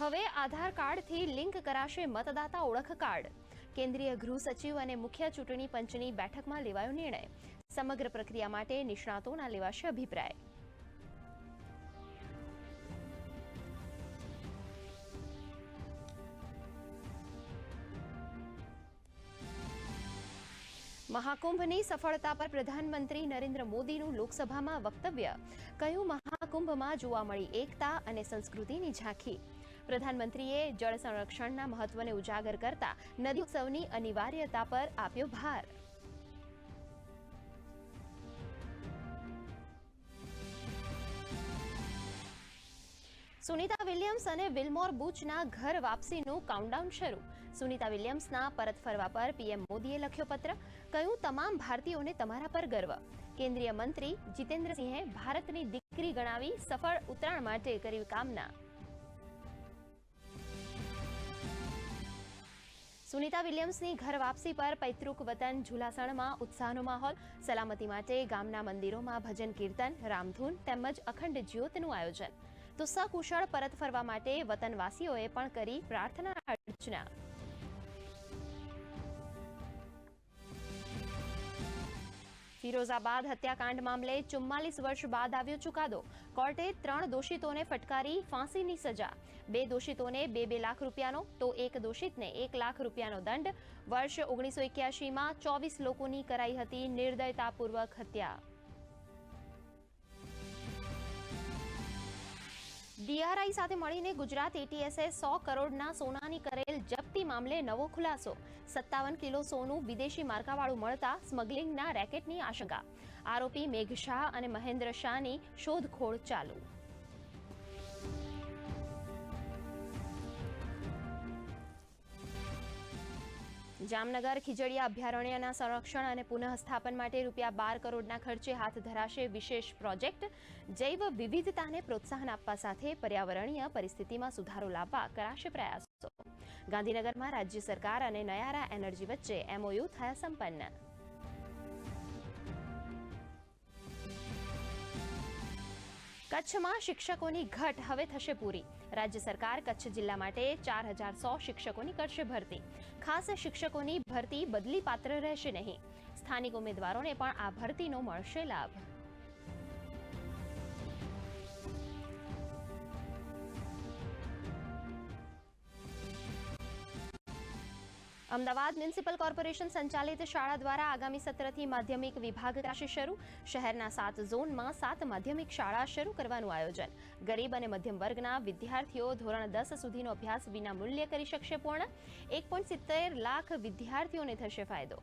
હવે આધાર કાર્ડથી લિંક કરાશે મતદાતા ઓળખ કાર્ડ. કેન્દ્રીય ગૃહ સચિવ અને મુખ્ય ચૂંટણી પંચની બેઠકમાં લેવાયો નિર્ણય. સમગ્ર પ્રક્રિયા માટે નિષ્ણાતોના લેવાશે અભિપ્રાય. મહાકુંભની સફળતા પર પ્રધાનમંત્રી નરેન્દ્ર મોદીનું લોકસભામાં વક્તવ્ય. કયું મહાકુંભમાં જોવા મળી એકતા અને સંસ્કૃતિની ઝાંખી? પ્રધાનમંત્રીએ જળ સંરક્ષણના મહત્વને ઉજાગર કરતા નદી ઉત્સવની અનિવાર્યતા પર આપ્યો ભાર. સુનિતા વિલિયમ્સ અને વિલમોર બુચના ઘર વાપસીનું કાઉન્ટડાઉન શરૂ. સુનિતા વિલિયમ્સના પરત ફરવા પર પીએમ મોદીએ લખ્યો પત્ર, કહ્યું તમામ ભારતીયોને તમારા પર ગર્વ. કેન્દ્રીય મંત્રી જીતેન્દ્રસિંહે ભારતની દીકરી ગણાવી સફળ ઉત્તરાયણ માટે કરી કામના. સુનિતા વિલિયમ્સની ઘર વાપસી પર પૈતૃક વતન ઝુલાસણમાં ઉત્સાહનો માહોલ, સલામતી માટે ગામના મંદિરોમાં ભજન કીર્તન, રામધૂન તેમજ અખંડ જ્યોતનું આયોજન. તો સકુશળ પરત ફરવા માટે વતનવાસીઓએ પણ કરી પ્રાર્થના અર્ચના. ફિરોઝાબાદ હત્યાકાંડ મામલે ચુમ્માલીસ વર્ષ બાદ આવ્યો ચુકાદો. કોર્ટે ત્રણ દોષિતોને ફટકારી ફાંસીની સજા. બે દોષિતોને બે બે લાખ રૂપિયાનો, તો એક દોષિતને એક લાખ રૂપિયાનો દંડ. વર્ષ ઓગણીસો એક્યાસીમાં ચોવીસ લોકોની કરાઈ હતી નિર્દયતાપૂર્વક હત્યા. ડીઆરઆઈ સાથે મળીને ગુજરાત એટીએસએ સો કરોડના સોનાની કરેલ જપ્તી મામલે નવો ખુલાસો. સત્તાવન કિલો સોનું વિદેશી માર્કાવાળું મળતા સ્મગલિંગના રેકેટની આશંકા. આરોપી મેઘ શાહ અને મહેન્દ્ર શાહની શોધખોળ ચાલુ. જામનગર, ખીજડીયા, અભયારણ્યના સંરક્ષણ અને પુનઃસ્થાપન માટે રૂપિયા બાર કરોડના ખર્ચે હાથ ધરાશે વિશેષ પ્રોજેક્ટ. જૈવ વિવિધતાને પ્રોત્સાહન આપવા સાથે પર્યાવરણીય પરિસ્થિતિમાં સુધારો લાવવા કરાશે પ્રયાસો. ગાંધીનગરમાં રાજ્ય સરકાર અને નયારા એનર્જી વચ્ચે એમઓયુ થયા સંપન્ન. કચ્છમાં શિક્ષકોની ઘટ હવે થશે પૂરી. રાજ્ય સરકાર કચ્છ જિલ્લા માટે ચાર હજાર સો શિક્ષકોની કરશે ભરતી. ખાસ શિક્ષકોની ભરતી બદલી પાત્ર રહેશે નહીં. સ્થાનિક ઉમેદવારોને પણ આ ભરતીનો મળશે લાભ. અમદાવાદ મ્યુનિસિપલ કોર્પોરેશન સંચાલિત શાળા દ્વારા આગામી સત્રથી માધ્યમિક વિભાગ કરાશે શરૂ. શહેરના સાત ઝોનમાં સાત માધ્યમિક શાળા શરૂ કરવાનું આયોજન. ગરીબ અને મધ્યમ વર્ગના વિદ્યાર્થીઓ ધોરણ દસ સુધીનો અભ્યાસ વિના મૂલ્ય કરી શકશે પૂર્ણ. એક લાખ વિદ્યાર્થીઓને થશે ફાયદો.